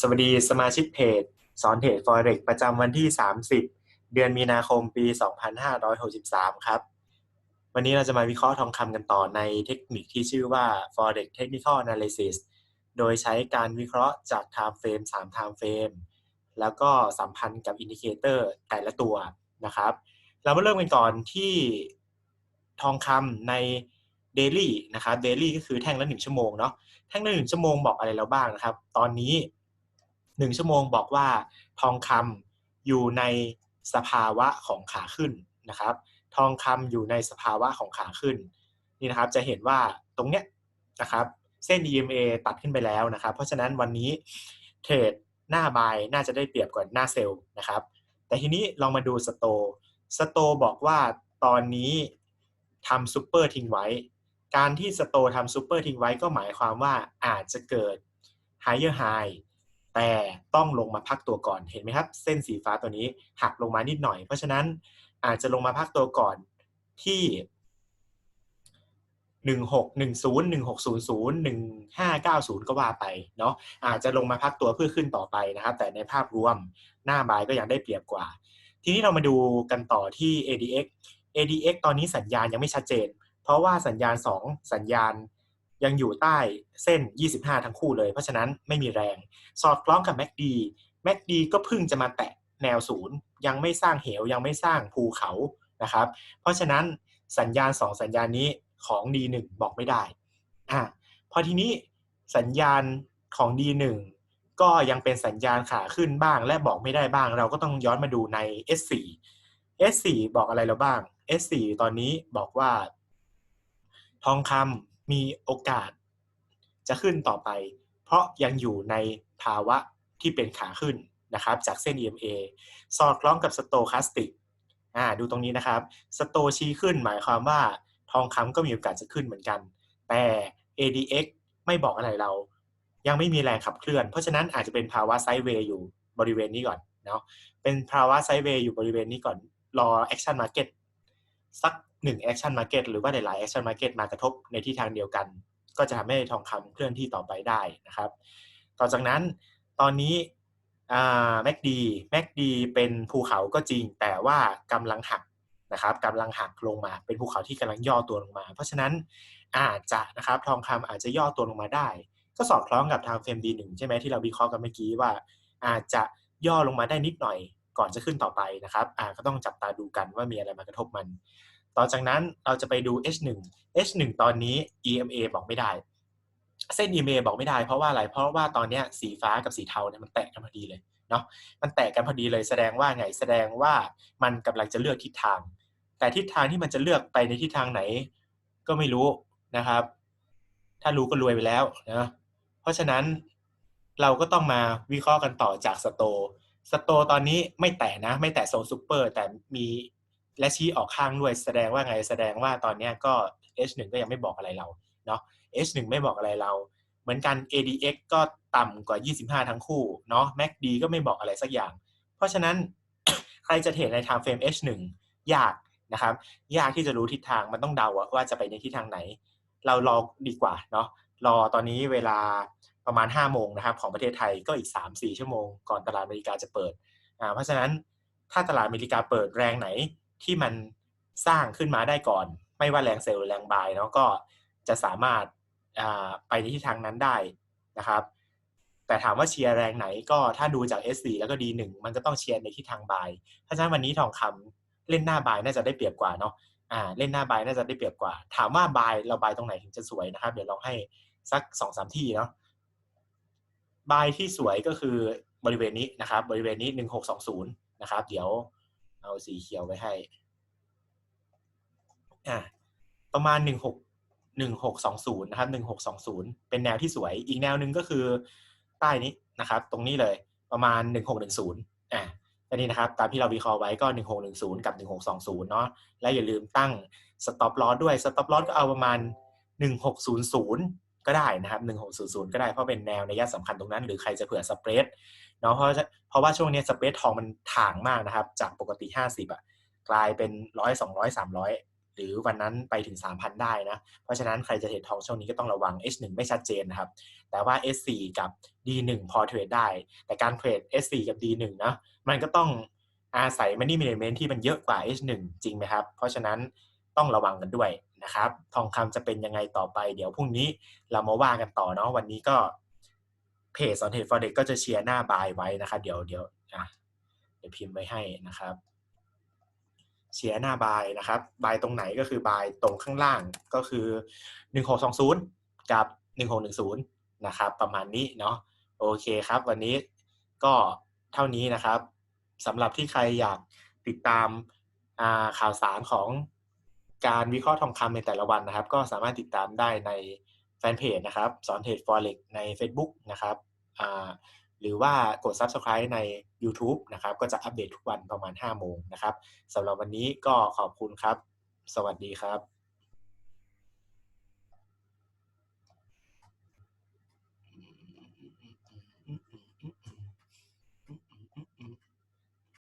สวัสดีสมาชิกเพจสอนเทรด Forex ประจำวันที่ 30 เดือนมีนาคมปี 2563 ครับ วันนี้เราจะมาวิเคราะห์ทองคำกันต่อในเทคนิคที่ชื่อว่า Forex Technical Analysis โดยใช้การวิเคราะห์จาก Time Frame 3 Time Frame แล้วก็สัมพันธ์กับอินดิเคเตอร์แต่ละตัวนะครับ เรามาเริ่มกันก่อนที่ทองคำใน Daily นะครับ Daily ก็คือแท่งละ 1 ชั่วโมงเนาะแท่งละ 1 ชั่วโมงบอกอะไรเราบ้างนะครับ ตอนนี้ หนึ่งชั่วโมงบอกว่าทองคำอยู่ในสภาวะของขาขึ้นนะครับ ทองคำอยู่ในสภาวะของขาขึ้นนี่นะครับจะเห็นว่าตรงเนี้ยนะครับเส้น EMA ตัดขึ้นไปแล้วนะครับ เพราะฉะนั้นวันนี้เทรดหน้าบายน่าจะได้เปรียบกว่าหน้าเซลล์นะครับ แต่ทีนี้ลองมาดูสโตสโตบอกว่าตอนนี้ทำซูเปอร์ทิ้งไว้ การที่สโตทำซูเปอร์ทิ้งไว้ก็หมายความว่าอาจจะเกิด higher high แต่ต้องลงมาพักตัวก่อนเห็นไหมครับ เส้นสีฟ้าตัวนี้หักลงมานิดหน่อย เพราะฉะนั้นอาจจะลงมาพักตัวก่อนที่หนึ่งหกหนึ่งศูนย์หนึ่งหกศูนย์ศูนย์หนึ่งห้าเก้าศูนย์ก็ว่าไปเนาะอาจจะลงมาพักตัวเพื่อขึ้นต่อไปนะครับ แต่ในภาพรวมหน้าบายก็ยังได้เปรียบกว่า ทีนี้เรามาดูกันต่อที่ ADX ADX ตอนนี้สัญญาณยังไม่ชัดเจน เพราะว่าสัญญาณ 2 สัญญาณ ยังอยู่ใต้เส้น 25 ทั้งคู่เลย เพราะฉะนั้นไม่มีแรง สอดคล้องกับ MACD MACD ก็เพิ่งจะมาแตะแนวศูนย์ยังไม่สร้างเหวยังไม่สร้างภูเขานะครับ เพราะฉะนั้นสัญญาณ 2 สัญญาณนี้ของ D1 บอกไม่ได้อ่าพอทีนี้สัญญาณของ D1 ก็ยังเป็นสัญญาณขาขึ้นบ้างและบอกไม่ได้บ้าง เราก็ต้องย้อนมาดูใน S4 S4 บอกอะไรเราบ้าง S4 ตอนนี้บอกว่า ทองคำ มีโอกาสจะขึ้นต่อไป เพราะยังอยู่ในภาวะที่เป็นขาขึ้นนะครับจากเส้น EMA สอดคล้องกับสโตคาสติกอ่าดูตรงนี้นะครับสโตชี้ขึ้นหมายความว่าทองคำก็มีโอกาสจะขึ้นเหมือนกัน แต่ ADX ไม่บอกอะไรเรา ยังไม่มีแรงขับเคลื่อน เพราะฉะนั้นอาจจะเป็นภาวะไซด์เวย์อยู่บริเวณนี้ก่อนเนาะเป็นภาวะไซด์เวย์อยู่บริเวณนี้ก่อนรอแอคชั่นมาร์เก็ตสัก หนึ่งแอคชั่นมาร์เก็ตหรือว่าหลายๆแอคชั่นมาร์เก็ตมากระทบในที่ทางเดียวกัน ก็จะทำให้ทองคำเคลื่อนที่ต่อไปได้นะครับ ต่อจากนั้นตอนนี้แม็กดีแม็กดีเป็นภูเขาก็จริง แต่ว่ากำลังหักนะครับกำลังหักลงมา เป็นภูเขาที่กำลังย่อตัวลงมา เพราะฉะนั้นอาจจะนะครับทองคำอาจจะย่อตัวลงมาได้ ก็สอดคล้องกับทางเฟรมดีหนึ่งใช่ไหมที่เราวิเคราะห์กันเมื่อกี้ว่า อาจจะย่อลงมาได้นิดหน่อยก่อนจะขึ้นต่อไปนะครับ อ่าก็ต้องจับตาดูกันว่ามีอะไรมากระทบมัน ต่อจากนั้นเราจะไปดู H1 H1 ตอนนี้ EMA บอกไม่ได้ เส้น EMA บอกไม่ได้เพราะว่าอะไร เพราะว่าตอนนี้สีฟ้ากับสีเทาเนี่ยมันแตกกันพอดีเลยเนาะ มันแตกกันพอดีเลยแสดงว่าไง แสดงว่ามันกำลังจะเลือกทิศทาง แต่ทิศทางที่มันจะเลือกไปในทิศทางไหน ก็ไม่รู้นะครับ ถ้ารู้ก็รวยไปแล้วนะ เพราะฉะนั้นเราก็ต้องมาวิเคราะห์กันต่อจากสโตสโตตอนนี้ไม่แตะนะ ไม่แตะโซนซูเปอร์แต่มี และชี้ออกข้างด้วยแสดงว่าไงแสดงว่าตอนนี้ก็ H1 ก็ยังไม่บอกอะไรเราเนาะ H1 ไม่บอกอะไรเรา เหมือนกัน ADX ก็ต่ำกว่า 25 ทั้งคู่เนาะ MACD ก็ไม่บอกอะไรสักอย่าง เพราะฉะนั้นใครจะเทรดใน time frame H1 ยากนะครับ ยากที่จะรู้ทิศทางมันต้องเดาว่าจะไปในทิศทางไหน เรารอดีกว่าเนาะรอตอนนี้เวลาประมาณ 5 โมงนะครับของประเทศไทยก็อีก 3-4 ชั่วโมงก่อนตลาดอเมริกาจะเปิดอ่าเพราะฉะนั้นถ้าตลาดอเมริกาเปิดแรงไหน ที่มันสร้างขึ้นมาได้ก่อน ไม่ว่าแรงเซลล์หรือแรงบายเนาะก็จะสามารถไปในทิศทางนั้นได้นะครับ แต่ถามว่าเชียร์แรงไหนก็ถ้าดูจาก S4 แล้วก็ D1 มันก็ต้องเชียร์ในทิศทางบายเพราะฉะนั้นวันนี้ทองคำเล่นหน้าบายน่าจะได้เปรียบกว่าเนาะอ่าเล่นหน้าบายน่าจะได้เปรียบกว่า ถามว่าบายเราบายตรงไหนถึงจะสวยนะครับ เดี๋ยวลองให้สักสองสามที่เนาะบายที่สวยก็คือบริเวณนี้นะครับ บริเวณนี้หนึ่งหกสองศูนย์นะครับ เดี๋ยว เอาสีเขียวไว้ให้อ่าประมาณหนึ่งหกหนึ่งหกสองศูนย์นะครับหนึ่งหกสองศูนย์เป็นแนวที่สวย อีกแนวหนึ่งก็คือใต้นี้นะครับ ตรงนี้เลยประมาณหนึ่งหกหนึ่งศูนย์อ่าอันนี้นะครับ ตามที่เราวิเคราะห์ไว้ก็หนึ่งหกหนึ่งศูนย์กับหนึ่งหกสองศูนย์เนาะและอย่าลืมตั้งสต็อปลอสด้วยสต็อปลอสก็เอาประมาณหนึ่งหกศูนย์ศูนย์ก็ได้นะครับ 1600 ก็ได้เพราะเป็นแนวในยะสำคัญตรงนั้น หรือใครจะเผื่อสเปรด เนาะเพราะเพราะว่าช่วงนี้สเปรดทองมันถ่างมากนะครับ จากปกติ 50อะกลายเป็นร้อยสองร้อยสามร้อยหรือวันนั้นไปถึง 3,000 ได้นะ เพราะฉะนั้นใครจะเทรดทองช่วงนี้ก็ต้องระวัง H1 ไม่ชัดเจนนะครับ แต่ว่า S4 กับ D1 พอเทรดได้ แต่การเทรด S4 กับ D1 นะ มันก็ต้องอาศัย money management ที่มันเยอะกว่า H1 จริงไหมครับ เพราะฉะนั้นต้องระวังกันด้วยนะครับ ทองคำจะเป็นยังไงต่อไป เดี๋ยวพรุ่งนี้เรามาว่ากันต่อเนาะ วันนี้ก็ เพจสอนเทรดฟอเร็กก็จะเชียร์หน้าบายไว้นะครับเดี๋ยวเดี๋ยวอะเดี๋ยวพิมพ์ไว้ให้นะครับ เชียร์หน้าบายนะครับบายตรงไหนก็คือบายตรงข้างล่างก็คือ 1620 กับ 1610 นะครับ ประมาณนี้เนาะโอเคครับ วันนี้ก็เท่านี้นะครับสำหรับที่ใครอยากติดตามข่าวสารของการวิเคราะห์ทองคำในแต่ละวันนะครับ ก็สามารถติดตามได้ใน แฟนเพจนะครับสอนเทรดฟอเร็กใน Facebook นะครับหรือว่ากด Subscribe ใน YouTube นะครับ ก็จะอัปเดตทุกวันประมาณ 5 โมงนะครับสำหรับวันนี้ก็ขอบคุณครับ สวัสดีครับ